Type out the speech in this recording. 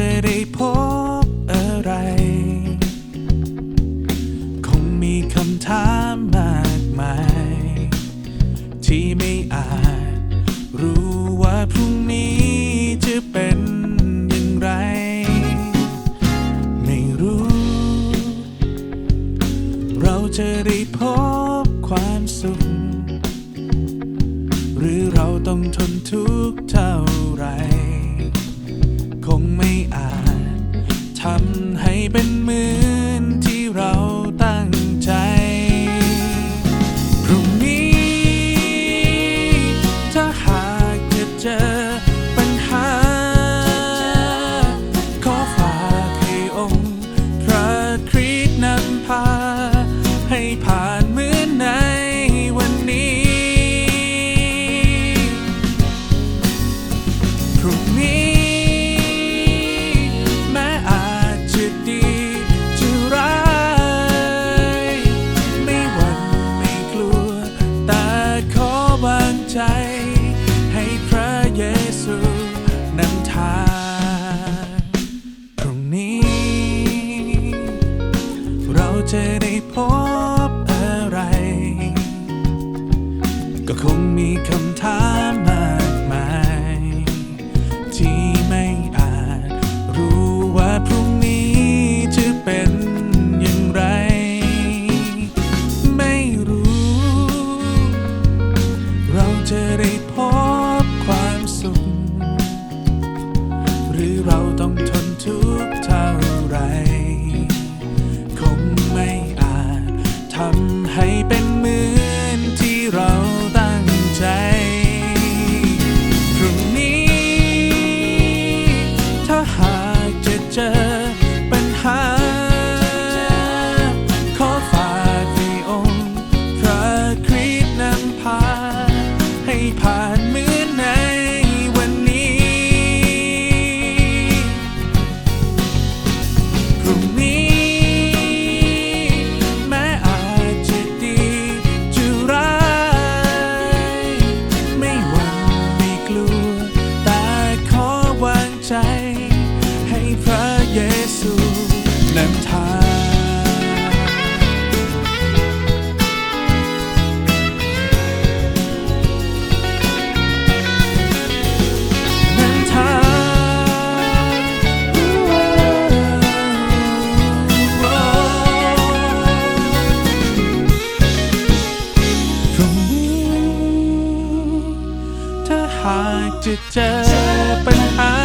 จะได้พบอะไร คงมีคำถามมากมาย ที่ไม่อาจรู้ว่าพรุ่งนี้จะเป็นอย่างไร ไม่รู้ เราจะได้พบความสุข หรือเราต้องทนทุกข์เท่าไร ให้เป็นเหมือนที่เรา high. จะเจอปัญหา